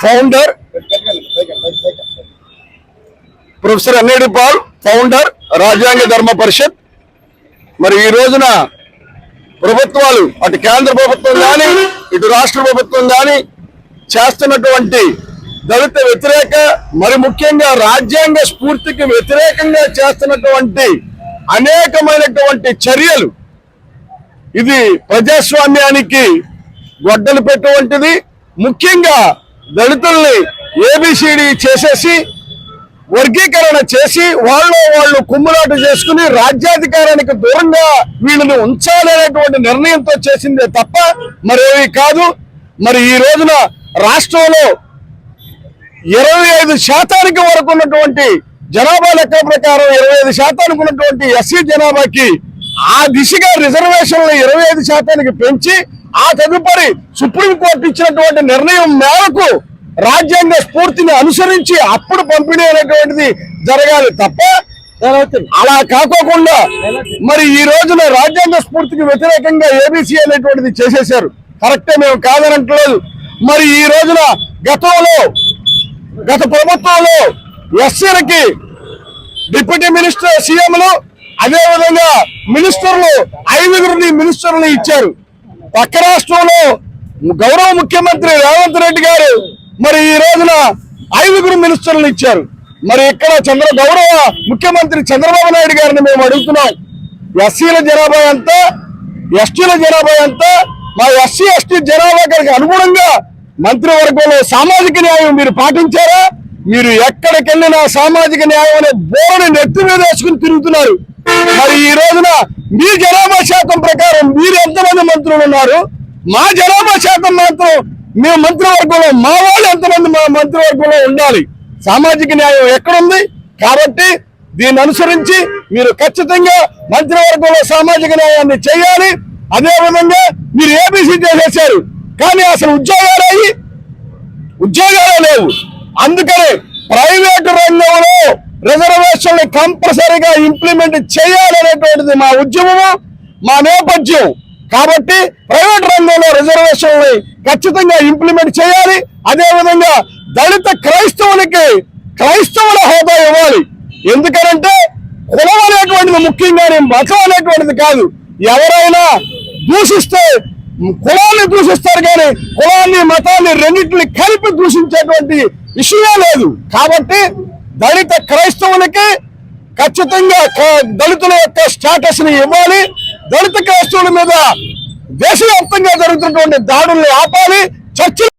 Founder professor N A D Paul founder రాజ్యాంగ ధర్మ పరిషత్ మరి ఈ రోజున ప్రభుత్వాలు అటు కేంద్ర ప్రభుత్వం కానీ ఇటు రాష్ట్ర ప్రభుత్వం కానీ చేస్తున్నటువంటి దళిత వ్యతిరేక మరి ముఖ్యంగా రాజ్యాంగ స్ఫూర్తికి వ్యతిరేకంగా చేస్తున్నటువంటి అనేకమైనటువంటి చర్యలు. ఇది ప్రజాస్వామ్యానికి గొడ్డలు పెట్టువంటిది ముఖ్యంగా దళితుల్ని ఏబిసిడి చేసేసి వర్గీకరణ చేసి వాళ్ళు వాళ్ళు కుమ్ములాట చేసుకుని రాజ్యాధికారానికి దూరంగా వీళ్ళని ఉంచాలనేటువంటి నిర్ణయంతో చేసిందే తప్ప మరేవి కాదు. మరి ఈ రోజున రాష్ట్రంలో ఇరవై ఐదు శాతానికి వరకు ఉన్నటువంటి జనాభా లెక్క ప్రకారం ఇరవై ఐదు శాతానికి ఉన్నటువంటి ఎస్సీ జనాభాకి ఆ దిశగా రిజర్వేషన్లు ఇరవై ఐదు శాతానికి పెంచి ఆ తదుపరి సుప్రీంకోర్టు ఇచ్చినటువంటి నిర్ణయం మేరకు రాజ్యాంగ స్ఫూర్తిని అనుసరించి అప్పుడు పంపిణీ అనేటువంటిది జరగాలి తప్ప అలా కాకోకుండా మరి ఈ రోజున రాజ్యాంగ స్ఫూర్తికి వ్యతిరేకంగా ఏబీసీ అనేటువంటిది చేసేశారు. కరెక్టే మేము కాదనట్లేదు. మరి ఈ రోజున గతంలో గత ప్రభుత్వంలో ఎస్సీలకి డిప్యూటీ మినిస్టర్ సీఎంలు అదే విధంగా మినిస్టర్లు ఐదుగురిని మినిస్టర్లు ఇచ్చారు. పక్క రాష్ట్రంలో గౌరవ ముఖ్యమంత్రి రేవంత్ రెడ్డి గారు మరి ఈ రోజున ఐదుగురు మినిస్టర్లు ఇచ్చారు. మరి ఇక్కడ చంద్ర గౌరవ ముఖ్యమంత్రి చంద్రబాబు నాయుడు గారిని మేము అడుగుతున్నాం. ఎస్సీల జనాభా ఎంత? ఎస్టీల జనాభా ఎంత? మా ఎస్సీ ఎస్టీ జనాభా గారికి అనుగుణంగా మంత్రివర్గంలో సామాజిక న్యాయం మీరు పాటించారా? మీరు ఎక్కడికెళ్ళినా సామాజిక న్యాయం అనే బోర్డు నెత్తి మీద వేసుకుని తిరుగుతున్నారు. మరి ఈ రోజున మీ జనాభా శాతం ప్రకారం మీరు ఎంతమంది మంత్రులు ఉన్నారు? మా జనాభా శాతం మాత్రం మీ మంత్రివర్గంలో మా వాళ్ళు ఎంతమంది మా మంత్రివర్గంలో ఉండాలి? సామాజిక న్యాయం ఎక్కడుంది? కాబట్టి దీన్ని అనుసరించి మీరు ఖచ్చితంగా మంత్రివర్గంలో సామాజిక న్యాయాన్ని చేయాలి. అదే విధంగా మీరు ఏబీసీ చేసేసారు కానీ అసలు ఉద్యోగాలు అయ్యి ఉద్యోగాలే లేవు. అందుకని ప్రైవేటు రంగంలో రిజర్వేషన్లు కంపల్సరీగా ఇంప్లిమెంట్ చేయాలనేటువంటిది మా ఉద్యమము మా నేపథ్యం. కాబట్టి ప్రైవేట్ రంగంలో రిజర్వేషన్లు ఖచ్చితంగా ఇంప్లిమెంట్ చేయాలి. అదేవిధంగా దళిత క్రైస్తవులకి క్రైస్తవుల హోదా ఇవ్వాలి. ఎందుకనంటే కులం అనేటువంటిది ముఖ్యంగా మతం అనేటువంటిది కాదు. ఎవరైనా దూషిస్తే కులాన్ని దూషిస్తారు కానీ కులాన్ని మతాన్ని రెండింటిని కలిపి దూషించేటువంటి విషయం లేదు. కాబట్టి దళిత క్రైస్తవులకి ఖచ్చితంగా దళితుల యొక్క స్టేటస్ని ఇవ్వాలి. దళిత క్రైస్తవుల మీద దేశవ్యాప్తంగా జరుగుతున్నటువంటి దాడుల్ని ఆపాలి. చర్చ